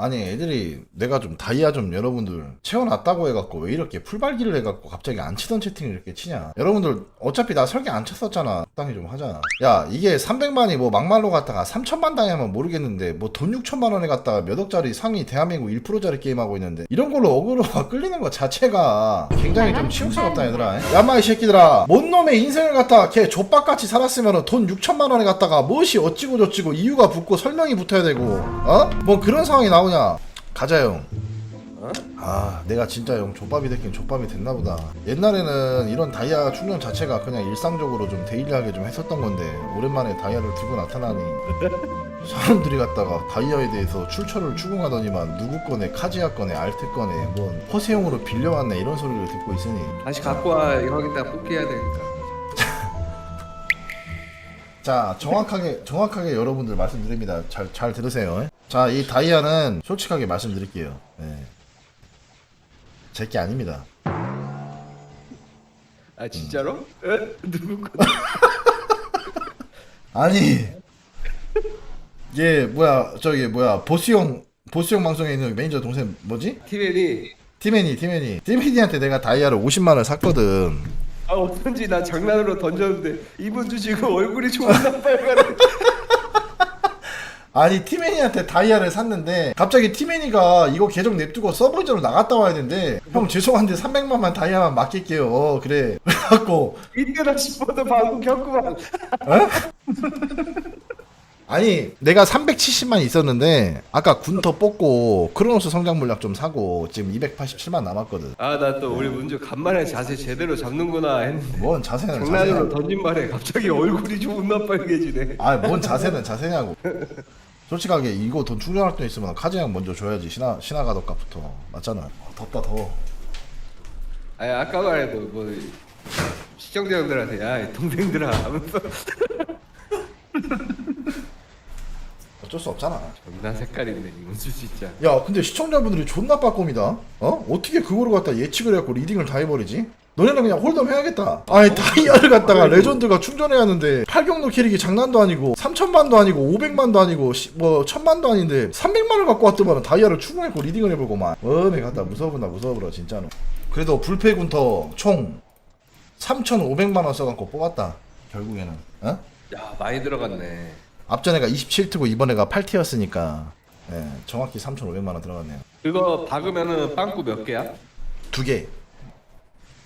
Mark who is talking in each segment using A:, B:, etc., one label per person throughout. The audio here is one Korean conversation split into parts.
A: 아니 애들이 내가 좀 다이아 좀 여러분들 채워놨다고 해갖고 왜 이렇게 풀발기를 해갖고 갑자기 안 치던 채팅을 이렇게 치냐. 여러분들 어차피 나 설계 안 쳤었잖아. 적당히 좀 하자. 야 이게 300만이 뭐 막말로 갔다가 3천만 다이아면 모르겠는데 뭐 돈 6천만 원에 갔다가 몇 억짜리 상위 대한민국 1%짜리 게임하고 있는데 이런 걸로 어그로가 끌리는 것 자체가 굉장히 좀 치욕스럽다 얘들아. 야마 이 새끼들아. 뭔 놈의 인생을 갖다가 걔 족박같이 살았으면 돈 6천만 원에 갔다가 무엇이 어찌고 저찌고 이유가 붙고 설명이 붙어야 되고 어? 뭐 그런 상황이 나오 냐 가자 형
B: 어?
A: 아, 내가 진짜 형 족밥이 됐긴 족밥이 됐나 보다. 옛날에는 이런 다이아 충전 자체가 그냥 일상적으로 좀 데일리하게 좀 했었던 건데 오랜만에 다이아를 들고 나타나니 사람들이 갖다가 다이아에 대해서 출처를 추궁하더니만 누구 거네, 카지아 거네, 알테 거네, 뭔 허세용으로 빌려왔네 이런 소리를 듣고 있으니
B: 다시 갖고 와 여기다 뽑기 해야 되니까
A: 자 정확하게 정확하게 여러분들 말씀드립니다. 잘 잘 들으세요. 자 이 다이아는 솔직하게 말씀드릴게요. 네. 제게 아닙니다.
B: 아 진짜로? 에? 누구 거?
A: 아니 얘 뭐야 저기 뭐야 보스형 보스형 방송에 있는 매니저 동생 뭐지?
B: 티베니
A: 티메니 티메니 티메니한테 내가 다이아를 50만 원 샀거든.
B: 아 어쩐지 나 장난으로 던졌는데 이분 주시고 얼굴이 존나 빨가네
A: 아니 티메니한테 다이아를 샀는데 갑자기 티메니가 이거 계정 냅두고 서버 이전로 나갔다 와야 되는데 형 죄송한데 300만만 다이아만 맡길게요. 어, 그래. 그래갖고
B: 이때나 싶어도 방금 겪구만
A: 아니 내가 370만 있었는데 아까 군터 뽑고 크로노스 성장 물약 좀 사고 지금 287만 남았거든.
B: 아 나 또 우리 문주 간만에 자세 제대로 잡는구나 했는데
A: 뭔 자세는
B: 장난으로
A: 자세야.
B: 던진 말에 갑자기 얼굴이 존나 빨개지네
A: 아, 뭔 자세는 자세냐고. 솔직하게 이거 돈 충전할 돈 있으면 카즈형 먼저 줘야지 신화 신화 가덕값부터 맞잖아. 아, 덥다 더워.
B: 아니 아까 말해도 뭐 시청자분들한테 야이 동생들아 하면서
A: 어쩔 수 없잖아.
B: 존나 색깔인데 이 문주 진짜
A: 야, 근데 시청자분들이 존나 빠꼼이다. 어? 어떻게 그거를 갖다 예측을 해갖고 리딩을 다 해버리지? 너네는 그냥 홀덤 해야겠다. 아니 다이아를 갖다가 레전드가 충전해야 하는데 8경로 캐릭이 장난도 아니고 3천만도 아니고 500만도 아니고 시- 뭐 천만도 아닌데 300만을 갖고 왔더만 다이아를 충전해고 리딩을 해보고만 어메 갖다 무서워본다 무서워보라 진짜로. 그래도 불패군터 총 3,500만원 써갖고 뽑았다. 결국에는. 어?
B: 야 많이 들어갔네
A: 앞전에가 27트고 이번에가 8T였으니까 예, 정확히 3,500만 원 들어갔네요.
B: 그거 박으면은 빵꾸 몇 개야?
A: 두 개.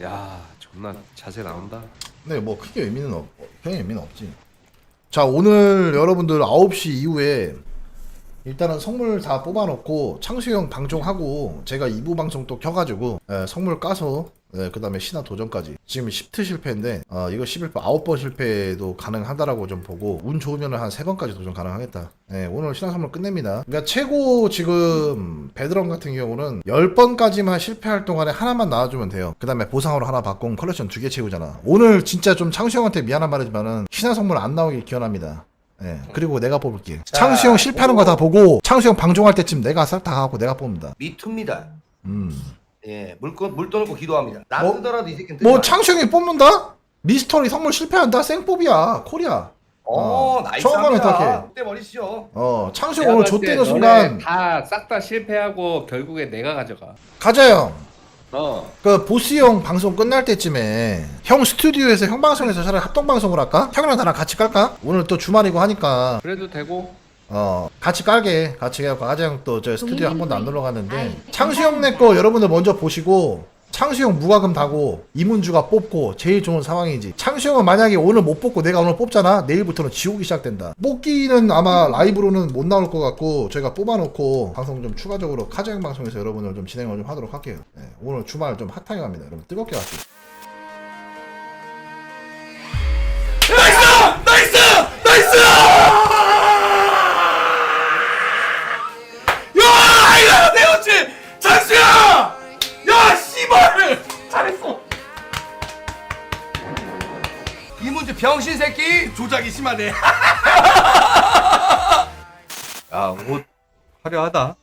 B: 야 존나 자세 나온다
A: 네, 뭐 크게 의미는 없, 큰 의미는 없지. 자, 오늘 여러분들 9시 이후에 일단은 선물 다 뽑아놓고 창수형 방송하고 제가 2부 방송 또 켜가지고 예, 선물 까서 예, 그 다음에 신화 도전까지 지금 10트 실패인데 어, 이거 11번 9번 실패도 가능하다라고 좀 보고 운 좋으면 한 3번까지 도전 가능하겠다 예, 오늘 신화 선물 끝냅니다 그러니까 최고 지금 베드런 같은 경우는 10번까지만 실패할 동안에 하나만 나와주면 돼요 그 다음에 보상으로 하나 받고 컬렉션 두 개 채우잖아 오늘 진짜 좀 창수 형한테 미안한 말이지만은 신화 선물 안 나오길 기원합니다 예, 그리고 내가 뽑을게. 창수 형 실패하는 거 다 보고 창수 형 방종할 때쯤 내가 싹 다 하고 내가 뽑는다.
C: 미투입니다.
A: 음.
C: 예, 물건 물 떠놓고 기도합니다. 나
A: 뭐-
C: 뜨더라도 이 새끼는 뜨지
A: 뭐
C: 마.
A: 창수형이 뽑는다? 미스터리 선물 실패한다? 생뽑이야. 코리아.
C: 어,
A: 어,
C: 나이스.
A: 처음 하면 딱 해.
C: 그때 버리시죠.
A: 어, 창수형 오늘 좆되는 순간
B: 다싹 다 실패하고 결국에 내가 가져가
A: 가자 형.
B: 어
A: 그 보스 형 방송 끝날 때쯤에 형 스튜디오에서 형 방송에서 차라리 합동 방송을 할까? 형이랑 나랑 같이 깔까? 오늘 또 주말이고 하니까
B: 그래도 되고
A: 어 같이 깔게 같이 해갖고 아재형 또 저 스튜디오 한 번도 안 놀러 갔는데 창수형 내거 여러분들 먼저 보시고 창수형 무과금 다고 이문주가 뽑고 제일 좋은 상황이지. 창수형은 만약에 오늘 못 뽑고 내가 오늘 뽑잖아? 내일부터는 지옥이 시작된다. 뽑기는 아마 라이브로는 못 나올 것 같고 저희가 뽑아놓고 방송 좀 추가적으로 카자형 방송에서 여러분을 좀 진행을 좀 하도록 할게요. 네, 오늘 주말 좀 핫하게 갑니다. 여러분 뜨겁게 갈게요
C: 병신 새끼 조작이 심하네.
B: 야 옷 화려하다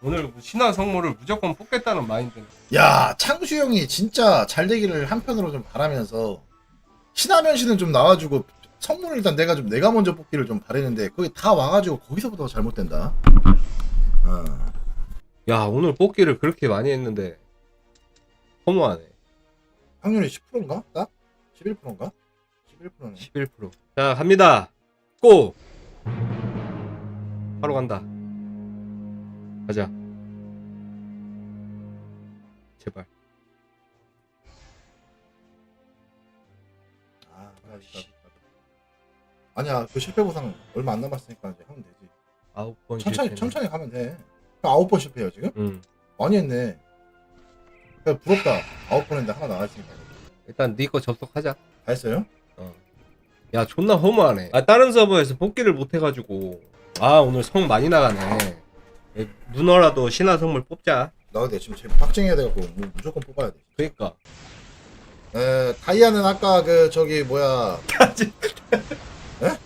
B: 오늘 신화 성모를 무조건 뽑겠다는 마인드네
A: 야 창수 형이 진짜 잘 되기를 한편으로 좀 바라면서 신화면시는 좀 나와주고 선물을 일단 내가 좀 내가 먼저 뽑기를 좀 바랬는데 거기 다 와가지고 거기서부터 잘못된다 어.
B: 야 오늘 뽑기를 그렇게 많이 했는데 허무하네.
A: 확률이 10%인가? 딱? 11%인가? 11%네.
B: 11%. 자 갑니다. 고. 바로 간다. 가자. 제발.
A: 아, 아쉽다. 아니야, 그 실패 보상 얼마 안 남았으니까 이제 하면 되지.
B: 아홉 번
A: 천천히,
B: 실패네.
A: 천천히 가면 돼. 형 아홉 번 실패해요 지금?
B: 응.
A: 많이 했네. 야, 부럽다. 아홉 번 했는데 하나 나왔으니까.
B: 일단 네 거 접속하자.
A: 다 했어요?
B: 어. 야 존나 허무하네. 아 다른 서버에서 복귀를 못 해가지고 아 오늘 성 많이 나가네. 에, 문어라도 신화 성물 뽑자.
A: 나 근데 지금 제 빡쟁이 해야 돼갖고 뭐 무조건 뽑아야 돼.
B: 그니까.
A: 에, 다이아는 아까 그 저기 뭐야 에?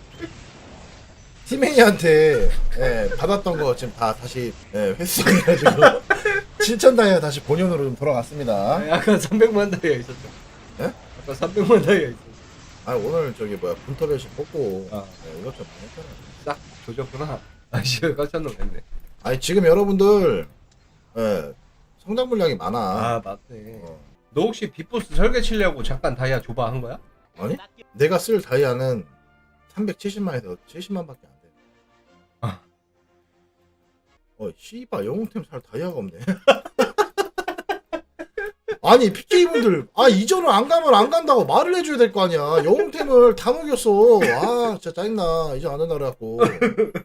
A: 티메이한테 예, 받았던 거 지금 다 다시 예, 회수해가지고 7천 다이아 다시 본연으로 좀 돌아갔습니다.
B: 아, 아까 300만 다이아 있었죠.
A: 예?
B: 아까 300만 다이아 있었어.
A: 아 오늘 저기 뭐야 분터벨식 뽑고
B: 아.
A: 예, 이것 좀 많이 했잖아.
B: 싹 조졌구나. 아씨 깜짝 놀랐네.
A: 아니 지금 여러분들 예, 성장 물량이 많아.
B: 아 맞네.
A: 어.
B: 너 혹시 빅보스 설계 치려고 잠깐 다이아 줘봐 한 거야?
A: 아니 내가 쓸 다이아는 370만에서 70만밖에 안 돼.
B: 아.
A: 어 씨발 영웅템 살 다이아가 없네. 아니 PK분들 아 이전을 안 가면 안 간다고 말을 해줘야 될 거 아니야. 영웅템을 다 녹였어. 아 진짜 짜증나. 이제 안 한다 그래갖고.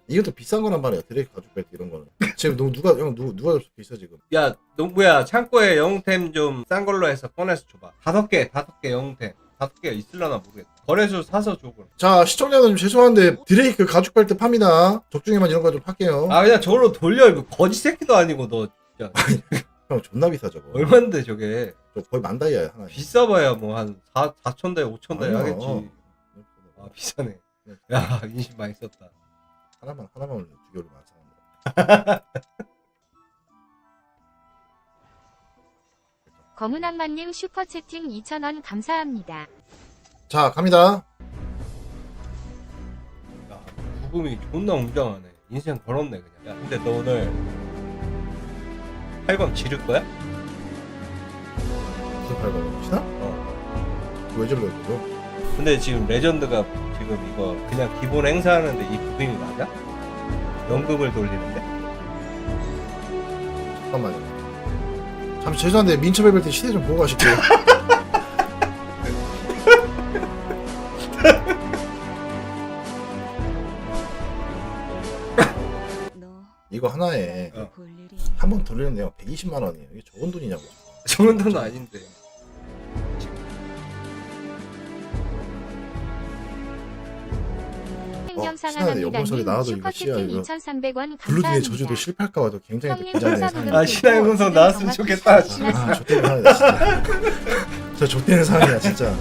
A: 이것도 비싼 거란 말이야 드레이크 가죽 벨트 이런 거는. 지금 누, 누가 형 누, 누가 접속해 있어 지금?
B: 야 농부야 창고에 영웅템 좀 싼 걸로 해서 꺼내서 줘봐. 다섯 개 다섯 개 영웅템. 다섯 개 있을려나 모르겠다. 거래소 사서 줘 그럼.
A: 자 시청자분 죄송한데 드레이크 가죽 벨트 팝니다. 적중에만 이런 거 좀 팔게요.
B: 아 그냥 저걸로 돌려. 이거 거지 새끼도 아니고 너. 진짜
A: 형 존나 비싸 저거
B: 얼마인데 저게
A: 저 거의 만 다이아야 하나
B: 비싸봐야 뭐 한 4천 다이 5천 다이
A: 아니야.
B: 하겠지. 아 비싸네. 야 인심 많이 썼다.
A: 하나만 하나만 올려 두 개로 많아
D: 검은 악마님 슈퍼채팅 2,000원 감사합니다.
A: 자 갑니다
B: 야 부금이 존나 웅장하네. 인생 걸었네 그냥. 야 근데 너 오늘 8번 지를 거야?
A: 무슨 팔고 시나?
B: 어.
A: 왜 저러고 있고
B: 근데 지금 레전드가 지금 이거 그냥 기본 행사하는데 이 부금이 맞아? 연금을 돌리는데?
A: 잠깐만요 잠시 죄송한데 민첩의 벨트 시대 좀 보고 가실게요 이거 하나에
B: 어.
A: 한번 돌리는 내용 120만 원이에요. 이게 적은 돈이냐고.
B: 좋은 돈은 아닌데.
A: 신나네. 영광석에 나와도
D: 행정상한합니다님
A: 이거. 씨야, 이거.
D: 2,300원
A: 블루딘의
D: 감사합니다.
A: 저주도 실패할까봐 더 굉장히
D: 부르는
B: 아, 신화 영상석 나왔으면 좋겠다,
A: 아 좆되는 상황이다 진짜. 진짜 좆되는 상황이야 진짜.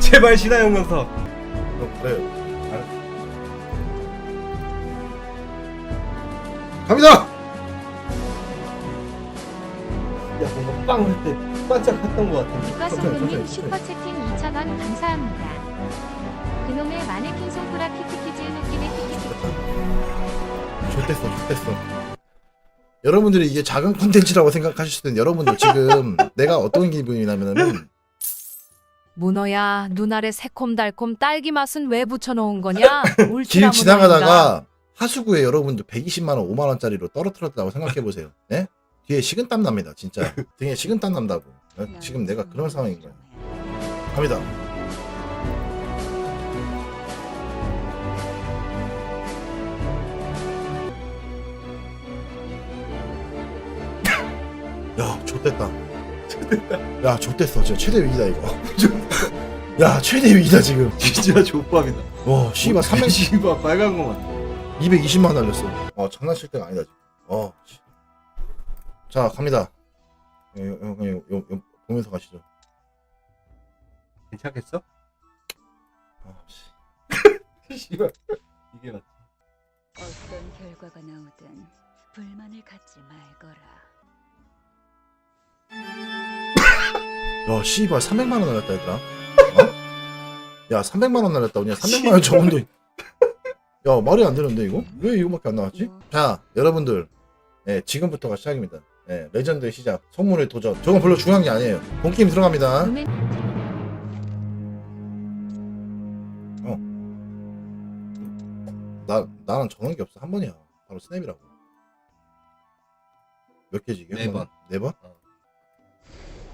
B: 제발 신화 영상석.
A: 어, 그래 갑니다
B: 빵 할 때 반짝했던 것 같은데.
D: 육가수님
A: 천천히,
D: 슈퍼채팅 2,000원 감사합니다. 그놈의 마네킹 손가락 키키키즈 느낌의 키키키즈
A: 좋댔어 좋댔어 여러분들이 이게 작은 콘텐츠라고 생각하실 수도 있는데 여러분들 지금 내가 어떤 기분이냐면은
E: 문어야 눈알에 새콤달콤 딸기 맛은 왜 붙여놓은 거냐?
A: 길? 지나가다가 하수구에 여러분들 120만 원, 5만 원짜리로 떨어뜨렸다고 생각해 보세요. 네? 뒤에 식은땀 납니다, 진짜. 등에 식은땀 난다고. 어, 지금 내가 그런 상황인 거야. 갑니다. 야, 좆됐다. 야, 좆됐어. 진짜 최대 위기다 이거. 야, 최대 위기다 지금.
B: 진짜 족밥이다.
A: 와, 씨발 300,
B: 씨발 빨간 거만.
A: 220만 원 날렸어. 어, 장난칠 때가 아니다. 지금. 어. 씨. 자, 갑니다. 예, 요, 요, 요, 요, 요, 보면서 가시죠.
B: 괜찮겠어?
A: 아, 씨.
B: 씨발 이게 맞지.
F: 어떤 결과가 나오든 불만을 갖지 말거라.
A: 야, 씨발 300만 원 날렸다 얘들아. 어? 야, 300만 원 날렸다. 그냥 300만 원 돈. 야, 말이 안 되는데 이거? 왜 이거밖에 안 나왔지? 자, 여러분들 예, 지금부터가 시작입니다. 예, 레전드의 시작. 성문의 도전. 저건 별로 중요한 게 아니에요. 본 게임 들어갑니다.
D: 루멘
A: 나 나는 전원 게 없어 한 번이야. 바로 스냅이라고. 몇 개지 이게? 네한 번에?
B: 번.
A: 네 번?
B: 어.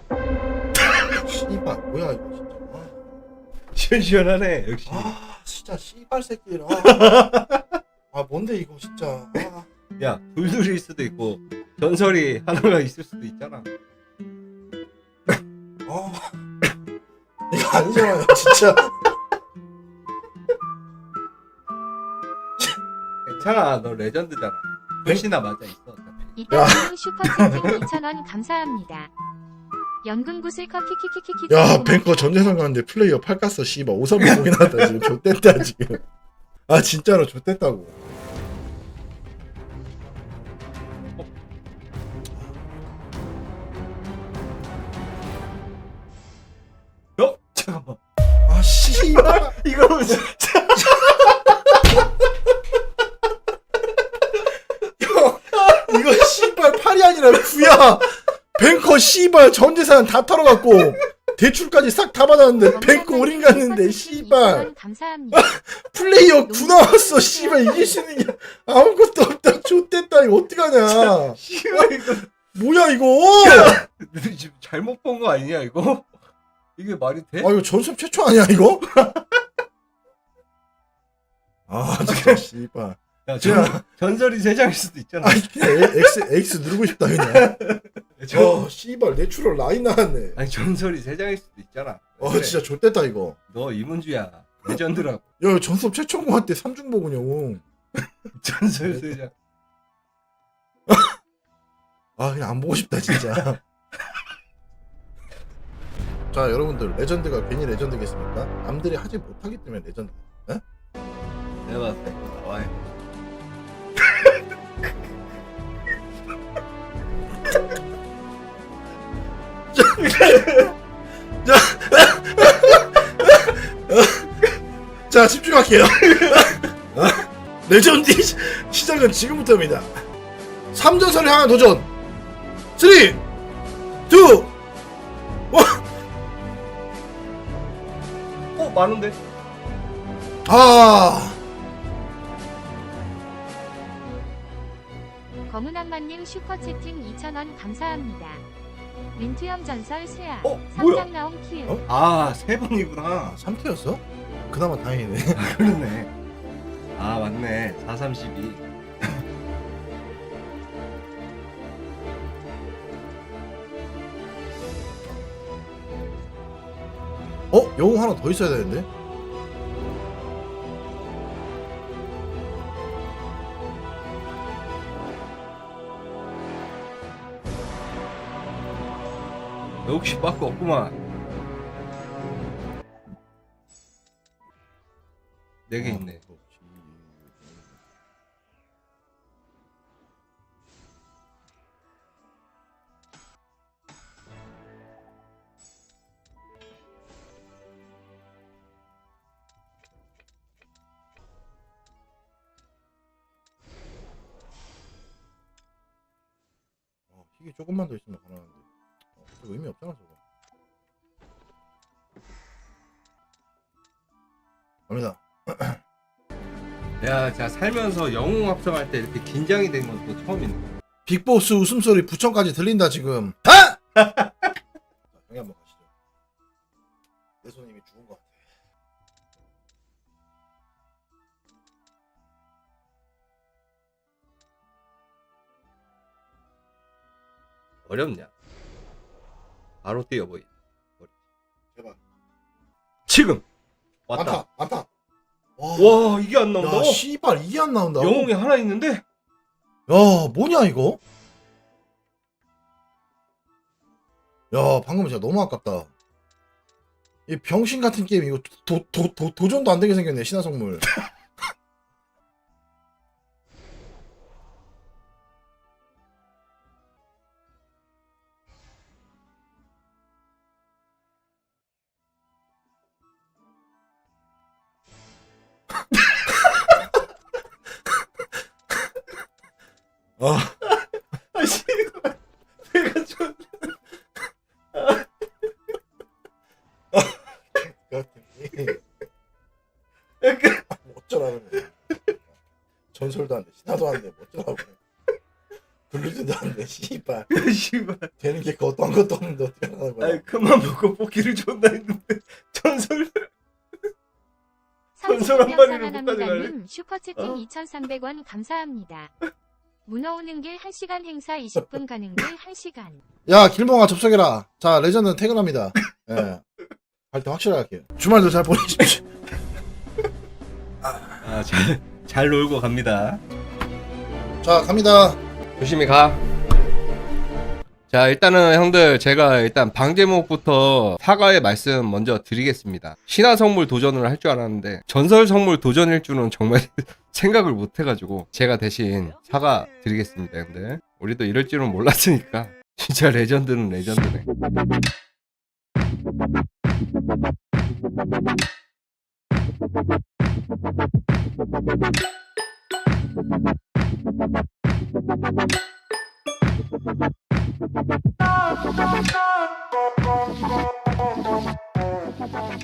A: 씨발 뭐야 이거 진짜. 아,
B: 시원시원하네 역시.
A: 아 진짜 씨발 새끼들. 아, 아 뭔데 이거 진짜. 아,
B: 야 돌돌일 수도 있고 전설이 하나가 있을 수도 있잖아.
A: 아. 이거 아니잖아요 진짜.
B: 괜찮아 너 레전드잖아. 훨씬나 맞아 있어. 어차피.
D: 이따님 슈퍼채팅 2,000원 감사합니다. 연금구슬 커 키키키키키
A: 야 뱅커 전재산 가는데 플레이어 팔 깠어 씨발 오삼이 보긴 하다 지금 좆됐다 지금. 아 진짜로 좆됐다고.
B: 이거 진짜.
A: 이거 씨발 팔이 아니라 구야. 뱅커 씨발 전 재산 다 털어갖고 대출까지 싹 다 받았는데 뱅커 올인 갔는데 씨발
D: 감사합니다.
A: 플레이어 구 나왔어 씨발 이길 수 있는 게 아무것도 없다 좆됐다 이거 어떡하냐
B: 씨발 이거
A: 뭐야 이거
B: 지금 잘못 본 거 아니냐 이거? 이게 말이 돼?
A: 아 이거 전섭 최초 아니야 이거 아 진짜 씨발
B: 야,
A: 진짜.
B: 전, 전설이 세 장일 수도 있잖아.
A: 아 그냥 X X 누르고 싶다 그냥 어 씨발 내추럴 라인 나왔네
B: 아니 전설이 세 장일 수도 있잖아.
A: 어
B: 그래.
A: 진짜 좆됐다 이거
B: 너 이문주야. 레전드라고.
A: 야 전섭 최초인 것 같아 삼중보군요
B: 전설 세 장.
A: 아 그냥 안 보고 싶다 진짜 자 여러분들 레전드가 괜히 레전드겠습니까? 남들이 하지 못하기 때문에 레전드 에?
B: 내가 돼.
A: 자 집중할게요 어? 레전드 시- 시작은 지금부터입니다 3전선을 향한 도전 3 2 1
B: 어 많은데?
A: 아
D: 님 슈퍼채팅 2,000원 감사합니다. 민투형 전설 쇠야.
B: 어, 뭐야?
D: 삼장 나온 키읔.
A: 어?
B: 아 세 번이구나.
A: 3태였어? 그나마 다행이네
B: 그러네. 아 맞네. 432.
A: 어? 영웅 하나 더 있어야 되는데?
B: 역시 빠꾸 없구만. 네 개 있네.
A: 없잖아 저거 갑니다
B: 내가 자 살면서 영웅 합성할 때 이렇게 긴장이 된 건 또 처음이네.
A: 빅보스 웃음소리 부천까지 들린다 지금 아! 자, 형이 한번 가시죠 내 손님이 죽은 것 같아
B: 어렵냐? 바로 뛰어보이.
A: 제발.
B: 지금. 왔다.
A: 많다 많다. 와,
B: 와 이게 안 나온다.
A: 야 씨발 이게 안 나온다.
B: 영웅이 하나 있는데?
A: 야 뭐냐 이거? 야 방금 진짜 너무 아깝다. 이 병신 같은 게임 이거 도, 도, 도, 도전도 안 되게 생겼네 신화성물 어. 아 씨발. 내가 존나 약간 어쩌라는 거야. 전설도 안돼 신화도 안돼. 어쩌라고. 블루즈도 안돼. 씨발.
B: 그 씨발.
A: 되는 게 어떤 것도 없는데 어떻게 하는 거야?
B: 아이 그만 먹고 뽑기를 존나 했는데 전설. 전설 한 마리를 못 가져가네.
D: 슈퍼채팅
B: 어?
D: 2,300원 감사합니다. 문어 오는 길 1시간 행사 20분 가는 길 1시간.
A: 야, 길몽아 접속해라. 자, 레전드 퇴근합니다. 예. 할때 확실하게 할게요. 주말도 잘 보내십시오.
B: 아 잘 잘 놀고 갑니다.
A: 자, 갑니다.
B: 조심히 가. 자, 일단은 형들 제가 일단 방 제목부터 사과의 말씀 먼저 드리겠습니다. 신화 성물 도전을 할 줄 알았는데 전설 성물 도전일 줄은 정말 생각을 못 해가지고 제가 대신 사과 드리겠습니다, 형들. 우리도 이럴 줄은 몰랐으니까 진짜 레전드는 레전드네. Thank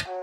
B: you.